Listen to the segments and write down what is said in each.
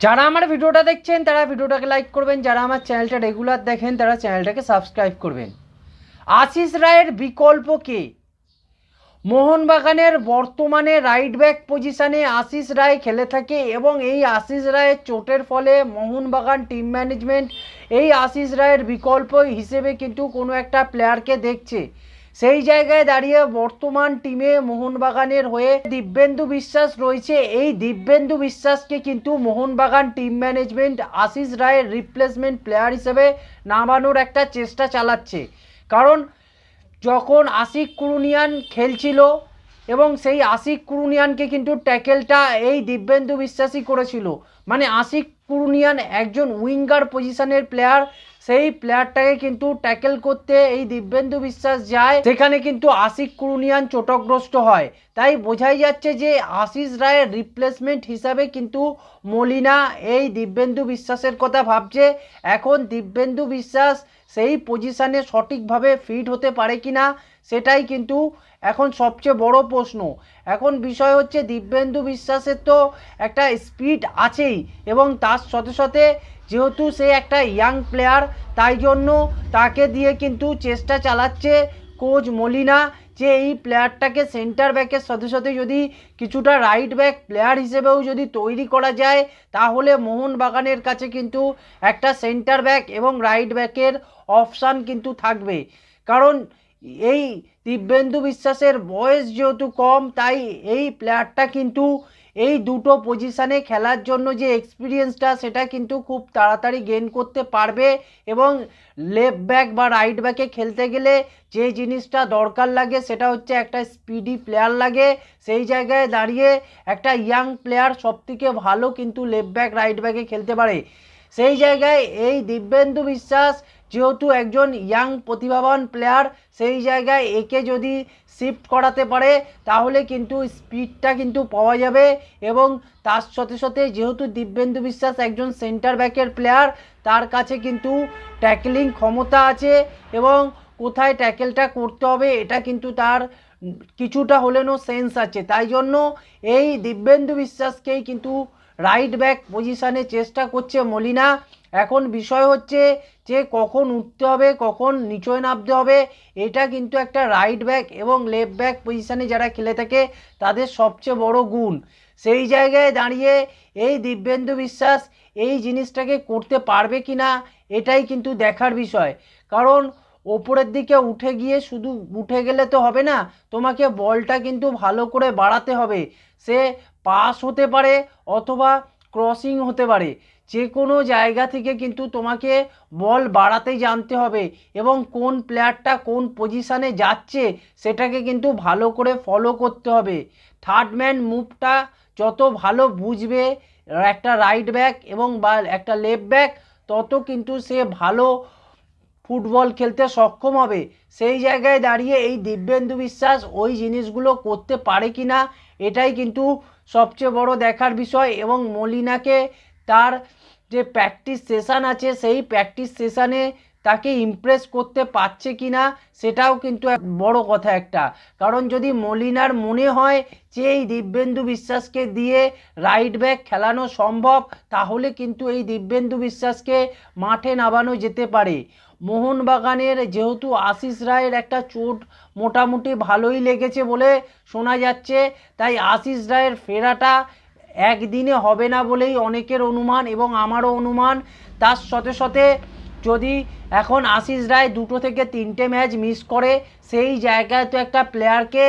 যারা আমার ভিডিওটা দেখছেন, তারা ভিডিওটাকে লাইক করবেন। যারা আমার চ্যানেলটা রেগুলার দেখেন, তারা চ্যানেলটাকে সাবস্ক্রাইব করবেন। আশিস রায়ের বিকল্প কে? মোহনবাগানের বর্তমানে রাইট ব্যাক পজিশনে আশিস রায় খেলে থাকে এবং এই আশিস রায়ের চোটের ফলে মোহনবাগান টিম ম্যানেজমেন্ট এই আশিস রায়ের বিকল্প হিসেবে কিন্তু কোনো একটা প্লেয়ারকে দেখছে। সেই জায়গায় দাঁড়িয়ে বর্তমান টিমে মোহনবাগানের হয়ে দিব্যেন্দু বিশ্বাস রয়েছে। এই দিব্যেন্দু বিশ্বাসকে কিন্তু মোহনবাগান টিম ম্যানেজমেন্ট আশিস রায়ের রিপ্লেসমেন্ট প্লেয়ার হিসেবে নামানোর একটা চেষ্টা চালাচ্ছে। কারণ যখন আশিক কুরুনিয়ান খেলছিল এবং সেই আশিক কুরুনিয়ানকে কিন্তু ট্যাকেলটা এই দিব্যেন্দু বিশ্বাসই করেছিল। মানে আশিক কুরুনিয়ান একজন উইঙ্গার পজিশনের প্লেয়ার সেই প্লেয়ারটাকে কিন্তু ট্যাকেল করতে এই দিব্যেন্দু বিশ্বাস যায়। সেখানে কিন্তু আশিক কুরুনিয়ান চোটগ্রস্ত হয়। তাই বোঝাই যাচ্ছে যে আশিস রায়ের রিপ্লেসমেন্ট হিসাবে কিন্তু মলিনা এই দিব্যেন্দু বিশ্বাসের কথা ভাবছে। এখন দিব্যেন্দু বিশ্বাস সেই পজিশানে সঠিকভাবে ফিট হতে পারে কি না সেটাই কিন্তু এখন সবচেয়ে বড় প্রশ্ন। এখন বিষয় হচ্ছে দিব্যেন্দু বিশ্বাসের তো একটা স্পিড আছেই এবং তার সাথে সাথে যেহেতু সে একটা ইয়াং প্লেয়ার তাই জন্য তাকে দিয়ে কিন্তু চেষ্টা চালাচ্ছে কোচ মলিনা যে এই প্লেয়ারটাকে সেন্টার ব্যাকের সাথে সাথে যদি কিছুটা রাইট ব্যাক প্লেয়ার হিসেবেও যদি তৈরি করা যায়, তাহলে মোহনবাগানের কাছে কিন্তু একটা সেন্টার ব্যাক এবং রাইট ব্যাকের অপশান কিন্তু থাকবে। কারণ এই দিব্যেন্দু বিশ্বাসের বয়স যেহেতু কম, তাই এই প্লেয়ারটা কিন্তু এই দুটো পজিশানে খেলার জন্য যে এক্সপিরিয়েন্সটা সেটা কিন্তু খুব তাড়াতাড়ি গেইন করতে পারবে এবং লেফট ব্যাক বা রাইট ব্যাকে খেলতে গেলে যে জিনিসটা দরকার লাগে, সেটা হচ্ছে একটা স্পিডি প্লেয়ার লাগে। সেই জায়গায় দাঁড়িয়ে একটা ইয়াং প্লেয়ার সবথেকে ভালো কিন্তু লেফট ব্যাক রাইট ব্যাকে খেলতে পারে। সেই জায়গায় এই দিব্যেন্দু বিশ্বাস যেহেতু একজন ইয়াং প্রতিভাবান প্লেয়ার সেই জায়গায় একে যদি শিফট করাতে পারে, তাহলে কিন্তু স্পিডটা কিন্তু পাওয়া যাবে এবং তার সাথে সাথে যেহেতু দিব্যেন্দু বিশ্বাস একজন সেন্টার ব্যাকের প্লেয়ার তার কাছে কিন্তু ট্যাকলিং ক্ষমতা আছে এবং কোথায় ট্যাকেলটা করতে হবে এটা কিন্তু তার কিছুটা হলেও সেন্স আছে। তাই জন্য এই দিব্যেন্দু বিশ্বাসকেই কিন্তু রাইট ব্যাক পজিশানে চেষ্টা করছে মলিনা। এখন বিষয় হচ্ছে যে কখন উঠতে হবে, কখন নিচয় নামতে হবে, এটা কিন্তু একটা রাইট ব্যাক এবং লেফট ব্যাক পজিশানে যারা খেলে থাকে, তাদের সবচেয়ে বড় গুণ। সেই জায়গায় দাঁড়িয়ে এই দিব্যেন্দু বিশ্বাস এই জিনিসটাকে করতে পারবে কি না এটাই কিন্তু দেখার বিষয়। কারণ ওপরের দিকে উঠে গিয়ে শুধু উঠে গেলে তো হবে না, তোমাকে বলটা কিন্তু ভালো করে বাড়াতে হবে। সে পাস হতে পারে অথবা ক্রসিং হতে পারে। যে কোনো জায়গা থেকে কিন্তু তোমাকে বল বাড়াতে জানতে হবে এবং কোন প্লেয়ারটা কোন পজিশানে যাচ্ছে সেটাকে কিন্তু ভালো করে ফলো করতে হবে। থার্ড ম্যান মুভটা যত ভালো বুঝবে, একটা রাইট ব্যাক এবং বা একটা লেফট ব্যাক তত কিন্তু সে ভালো ফুটবল খেলতে সক্ষম হবে। সেই জায়গায় দাঁড়িয়ে এই দিব্যেন্দু বিশ্বাস ওই জিনিসগুলো করতে পারে কি না এটাই কিন্তু সবচেয়ে বড় দেখার বিষয় এবং মলিনাকে তার যে প্র্যাকটিস সেশান আছে, সেই প্র্যাকটিস সেশানে তাকে ইমপ্রেস করতে পারছে কি না সেটাও কিন্তু এক বড় কথা একটা। কারণ যদি মলিনার মনে হয় যে এই দিব্যেন্দু বিশ্বাসকে দিয়ে রাইট ব্যাক খেলানো সম্ভব, তাহলে কিন্তু এই দিব্যেন্দু বিশ্বাসকে মাঠে নামানো যেতে পারে। মোহনবাগানের যেহেতু আশিস রায়ের একটা চোট মোটামুটি ভালোই লেগেছে বলে শোনা যাচ্ছে, তাই আশিস রায়ের ফেরাটা একদিনে হবে না বলেই অনেকের অনুমান এবং আমারও অনুমান। তার সাথে সাথে যদি এখন আশিস রায় দুটো থেকে তিনটে ম্যাচ মিস করে, সেই জায়গায় তো একটা প্লেয়ারকে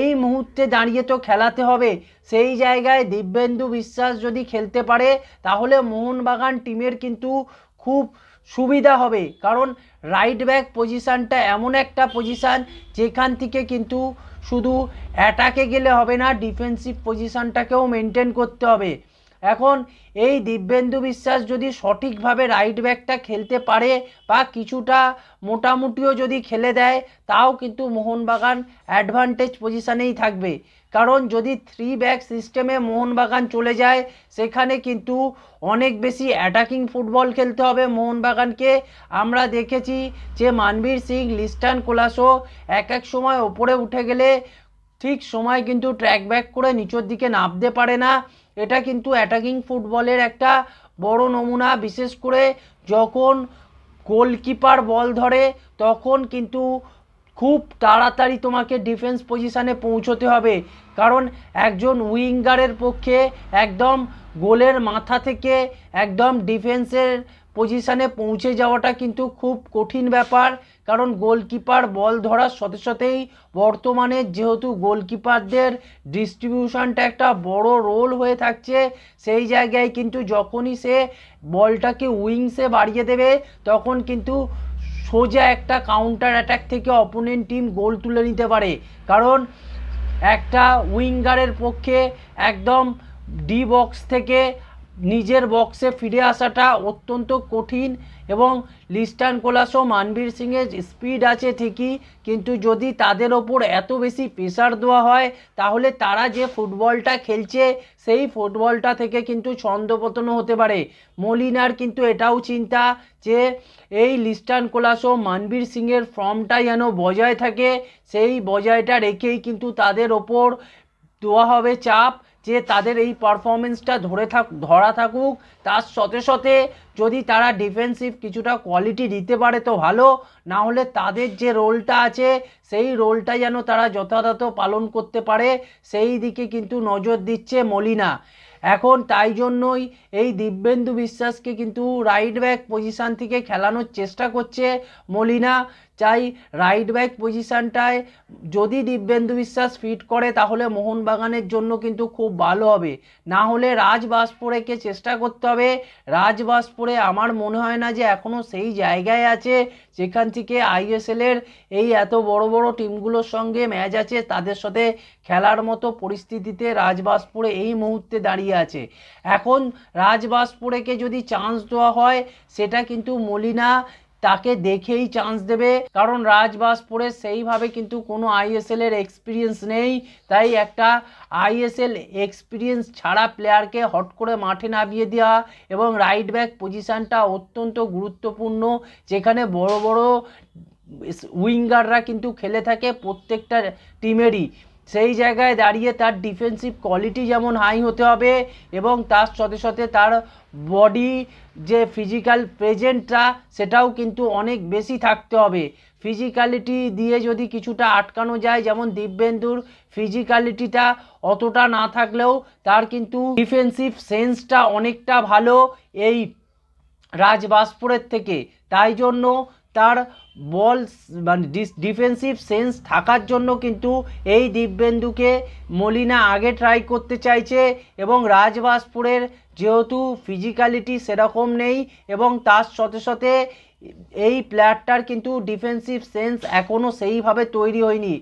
এই মুহূর্তে দাঁড়িয়ে তো খেলাতে হবে। সেই জায়গায় দিব্যেন্দু বিশ্বাস যদি খেলতে পারে, তাহলে মোহনবাগান টিমের কিন্তু খুব সুবিধা হবে। কারণ রাইট ব্যাক পজিশানটা এমন একটা পজিশান যেখান থেকে কিন্তু শুধু অ্যাটাকে গেলে হবে না ডিফেন্সিভ পজিশানটাকেও মেনটেন করতে হবে। এখন এই দিব্যেন্দু বিশ্বাস যদি সঠিকভাবে রাইট ব্যাকটা খেলতে পারে বা কিছুটা মোটামুটিও যদি খেলে দেয়, তাও কিন্তু মোহনবাগান অ্যাডভান্টেজ পজিশানেই থাকবে। কারণ যদি থ্রি ব্যাক সিস্টেমে মোহনবাগান চলে যায়, সেখানে কিন্তু অনেক বেশি অ্যাটাকিং ফুটবল খেলতে হবে মোহনবাগানকে। আমরা দেখেছি যে মানবীর সিং, লিস্টান কোলাসো এক এক সময় ওপরে উঠে গেলে ঠিক সময় কিন্তু ট্র্যাক ব্যাক করে নিচের দিকে নামতে পারে না। এটা কিন্তু অ্যাটাকিং ফুটবলের একটা বড় নমুনা। বিশেষ করে যখন গোলকিপার বল ধরে, তখন কিন্তু খুব তাড়াতাড়ি তোমাকে ডিফেন্স পজিশানে পৌঁছতে হবে। কারণ একজন উইঙ্গারের পক্ষে একদম গোলের মাথা থেকে একদম ডিফেন্সের পজিশানে পৌঁছে যাওয়াটা কিন্তু খুব কঠিন ব্যাপার। কারণ গোলকিপার বল ধরার সাথে সাথেই বর্তমানে যেহেতু গোলকিপারদের ডিস্ট্রিবিউশনটা একটা বড় রোল হয়ে থাকছে, সেই জায়গায় কিন্তু যখনই সে বলটাকে উইংসে বাড়িয়ে দেবে, তখন কিন্তু সোজা একটা কাউন্টার অ্যাটাক থেকে অপোনেন্ট টিম গোল তুলে নিতে পারে। কারণ একটা উইঙ্গারের পক্ষে একদম ডি বক্স থেকে নিজের বক্সে ফিরে আসাটা অত্যন্ত কঠিন এবং লিস্টান কোলাসো মানবীর সিংয়ের স্পিড আছে ঠিকই, কিন্তু যদি তাদের ওপর এত বেশি প্রেশার দেওয়া হয়, তাহলে তারা যে ফুটবলটা খেলছে, সেই ফুটবলটা থেকে কিন্তু ছন্দপতনও হতে পারে। মলিনার কিন্তু এটাও চিন্তা যে এই লিস্টান কোলাসো মানবীর সিংয়ের ফর্মটা যেন বজায় থাকে, সেই বজায়টা রেখেই কিন্তু তাদের ওপর দেওয়া হবে চাপ। যে তাদের এই পারফরমেন্সটা ধরে থাক, ধরা থাকুক, তার সাথে সাথে যদি তারা ডিফেন্সিভ কিছুটা কোয়ালিটি দিতে পারে তো ভালো, না হলে তাদের যে রোলটা আছে, সেই রোলটা যেন তারা যথাযথ পালন করতে পারে, সেই দিকে কিন্তু নজর দিচ্ছে মলিনা। এখন তাই জন্যই এই দিব্যেন্দু বিশ্বাসকে কিন্তু রাইট ব্যাক পজিশান থেকে খেলানোর চেষ্টা করছে মলিনা। চাই রাইট ব্যাক পজিশানটায় যদি দিব্যেন্দু বিশ্বাস ফিট করে, তাহলে মোহনবাগানের জন্য কিন্তু খুব ভালো হবে। না হলে রাজ বাসপুরেকে চেষ্টা করতে হবে। রাজ বাসপুরে আমার মনে হয় না যে এখনও সেই জায়গায় আছে যেখান থেকে আইএসএলের এই এত বড় বড় টিমগুলোর সঙ্গে ম্যাচ আছে। তাদের সাথে খেলার মতো পরিস্থিতিতে রাজবাসপুরে এই মুহূর্তে দাঁড়িয়ে আছে। এখন রাজবাসপুরেকে যদি চান্স দেওয়া হয়, সেটা কিন্তু মলিনা তাকে দেখেই চান্স দেবে। কারণ রাজবাস রাজবাসপুরে সেইভাবে কিন্তু কোনো আইএসএল এর এক্সপিরিয়েন্স নেই। তাই একটা আইএসএল এক্সপিরিয়েন্স ছাড়া প্লেয়ারকে হট করে মাঠে নামিয়ে দেওয়া এবং রাইট ব্যাক পজিশানটা অত্যন্ত গুরুত্বপূর্ণ। যেখানে বড় বড় উইঙ্গাররা কিন্তু খেলে থাকে প্রত্যেকটা টিমেরই সেই জায়গায় দাঁড়িয়ে তার ডিফেন্সিভ কোয়ালিটি যেমন হাই হতে হবে এবং তার সাথে সাথে তার বডি যে ফিজিক্যাল প্রেজেন্টটা সেটাও কিন্তু অনেক বেশি থাকতে হবে। ফিজিক্যালিটি দিয়ে যদি কিছুটা আটকানো যায়, যেমন দিব্যেন্দুর ফিজিক্যালিটিটা অতটা না থাকলেও তার কিন্তু ডিফেন্সিভ সেন্সটা অনেকটা ভালো এই রাজবাসপুরের থেকে। তাই জন্য তার বল মানে ডিফেন্সিভ সেন্স থাকার জন্য কিন্তু এই দিব্যেন্দুকে মলিনা আগে ট্রাই করতে চাইছে এবং রাজবাসপুরের যেহেতু ফিজিক্যালিটি সেরকম নেই এবং তার সাথে সাথে এই প্লেয়ারটার কিন্তু ডিফেন্সিভ সেন্স এখনও সেইভাবে তৈরি হয়নি।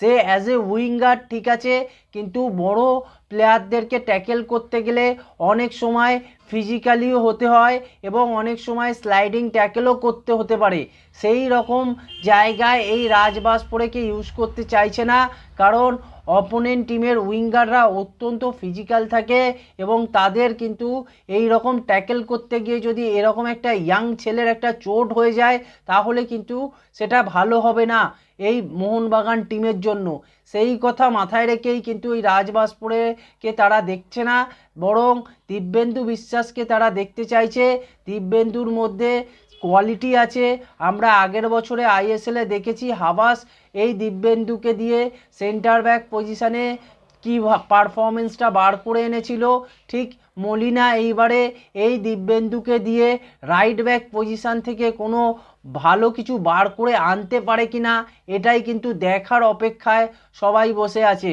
সে অ্যাজ এ উইঙ্গার ঠিক আছে? কিন্তু বড় প্লেয়ারদেরকে ট্যাকেল করতে গেলে অনেক সময় ফিজিক্যালিও হতে হয় এবং অনেক সময় স্লাইডিং ট্যাকেলও করতে হতে পারে। সেই রকম জায়গায় এই রাজবাস পড়েকে ইউজ করতে চাইছে না। কারণ অপোনেন্ট টিমের উইঙ্গাররা অত্যন্ত ফিজিক্যাল থাকে এবং তাদের কিন্তু এই রকম ট্যাকেল করতে গিয়ে যদি এরকম একটা ইয়াং ছেলের একটা চোট হয়ে যায়, তাহলে কিন্তু সেটা ভালো হবে না এই মোহনবাগান টিমের জন্য। সেই কথা মাথায় রেখেই কিন্তু এই রাজবাসপুরেকে তারা দেখছে না, বরং দিব্যেন্দু বিশ্বাসকে তারা দেখতে চাইছে। দিব্যেন্দুর মধ্যে কোয়ালিটি আছে। আমরা আগের বছরে আইএসএলে দেখেছি হাবাস এই দিব্যেন্দুকে দিয়ে সেন্টার ব্যাক পজিশানে কি পারফরমেন্সটা বার করে এনেছিল। ঠিক মলিনা এইবারে এই দিব্যেন্দুকে দিয়ে রাইট ব্যাক পজিশান থেকে কোনো ভালো কিছু বার করে আনতে পারে কি না এটাই কিন্তু দেখার অপেক্ষায় সবাই বসে আছে।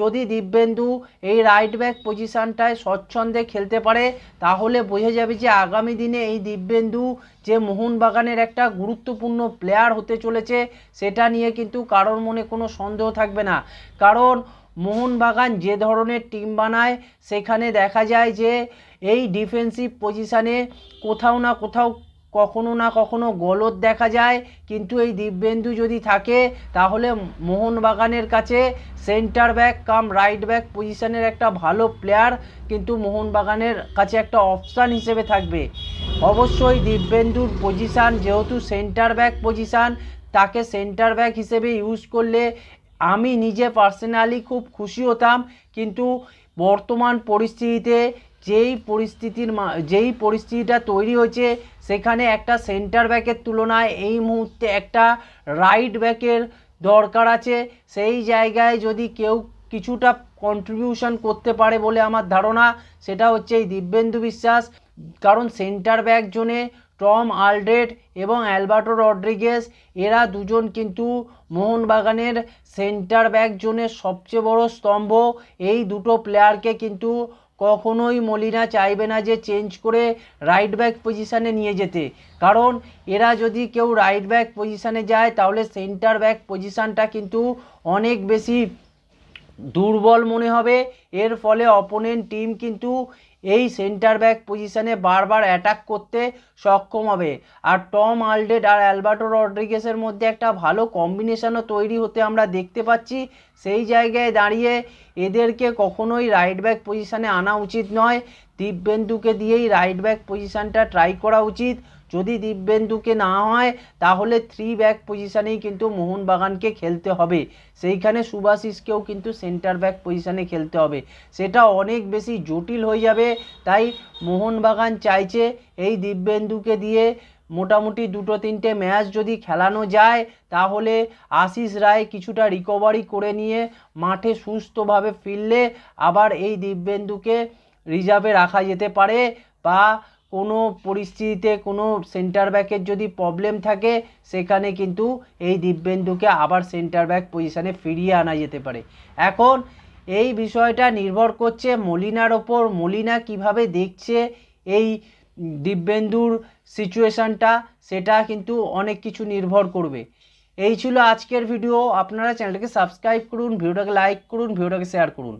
যদি দিব্যেন্দু এই রাইট ব্যাক পজিশানটায় স্বচ্ছন্দে খেলতে পারে, তাহলে বোঝা যাবে যে আগামী দিনে এই দিব্যেন্দু যে মোহনবাগানের একটা গুরুত্বপূর্ণ প্লেয়ার হতে চলেছে, সেটা নিয়ে কিন্তু কারোর মনে কোনো সন্দেহ থাকবে না। কারণ মোহনবাগান যে ধরনের টিম বানায়, সেখানে দেখা যায় যে এই ডিফেন্সিভ পজিশানে কোথাও না কোথাও কখনো না কখনো গলদ দেখা যায়। কিন্তু এই দিব্যেন্দু যদি থাকে, তাহলে মোহনবাগানের কাছে centre back cum right back পজিশনের একটা ভালো প্লেয়ার কিন্তু মোহনবাগানের কাছে একটা অপশান হিসেবে থাকবে। অবশ্যই দিব্যেন্দুর পজিশান যেহেতু সেন্টার ব্যাক পজিশান তাকে সেন্টার ব্যাক হিসেবে ইউজ করলে আমি নিজে পার্সোনালি খুব খুশি হতাম। কিন্তু বর্তমান পরিস্থিতিতে যেই পরিস্থিতির যেই পরিস্থিতিটা তৈরি হয়েছে সেখানে একটা সেন্টার ব্যাকের তুলনায় এই মুহূর্তে একটা রাইট ব্যাকের দরকার আছে। সেই জায়গায় যদি কেউ কিছুটা কন্ট্রিবিউশন করতে পারে বলে আমার ধারণা, সেটা হচ্ছে এই দিব্যেন্দু বিশ্বাস। কারণ সেন্টার ব্যাক জোনে টম আলড্রেড এবং অ্যালবার্টো রড্রিগেস এরা দুজন কিন্তু মোহনবাগানের সেন্টার ব্যাক জোনের সবচেয়ে বড় স্তম্ভ। এই দুটো প্লেয়ারকে কিন্তু কখনোই মলিনা চাইবে না যে চেঞ্জ করে রাইট ব্যাক পজিশানে নিয়ে যেতে। কারণ এরা যদি কেউ রাইট ব্যাক পজিশানে যায়, তাহলে সেন্টার ব্যাক পজিশানটা কিন্তু অনেক বেশি দুর্বল মনে হবে। এর ফলে অপোনেন্ট টিম কিন্তু এই সেন্টার ব্যাক পজিশানে বারবার অ্যাটাক করতে সক্ষম হবে। আর টম আলডেড আর অ্যালবার্টো রড্রিগেসের মধ্যে একটা ভালো কম্বিনেশনও তৈরি হতে আমরা দেখতে পাচ্ছি। সেই জায়গায় দাঁড়িয়ে এদেরকে কখনোই রাইট ব্যাক পজিশানে আনা উচিত নয়। দিব্যেন্দুকে দিয়েই রাইট ব্যাক পজিশানটা ট্রাই করা উচিত। যদি দিব্যেন্দুকে না হয়, তাহলে থ্রি ব্যাক পজিশানেই কিন্তু মোহনবাগানকে খেলতে হবে। সেইখানে সুভাশিসকেও কিন্তু সেন্টার ব্যাক পজিশানে খেলতে হবে। সেটা অনেক বেশি জটিল হয়ে যাবে। তাই মোহনবাগান চাইছে এই দিব্যেন্দুকে দিয়ে মোটামুটি দুটো তিনটে ম্যাচ যদি খেলানো যায়, তাহলে আশিস রায় কিছুটা রিকভারি করে নিয়ে মাঠে সুস্থভাবে ফিরলে আবার এই দিব্যেন্দুকে রিজার্ভে রাখা যেতে পারে বা কোনো পরিস্থিতিতে কোনো সেন্টার ব্যাকের যদি প্রবলেম থাকে, সেখানে কিন্তু এই দিব্যেন্দুকে আবার সেন্টার ব্যাক পজিশানে ফিরিয়ে আনা যেতে পারে। এখন এই বিষয়টা নির্ভর করছে মলিনার ওপর। মলিনা কীভাবে দেখছে এই দিব্যেন্দুর সিচুয়েশানটা সেটা কিন্তু অনেক কিছু নির্ভর করবে। এই ছিল আজকের ভিডিও আপনারা চ্যানেলটাকে সাবস্ক্রাইব করুন ভিডিওটাকে লাইক করুন ভিডিওটাকে শেয়ার করুন।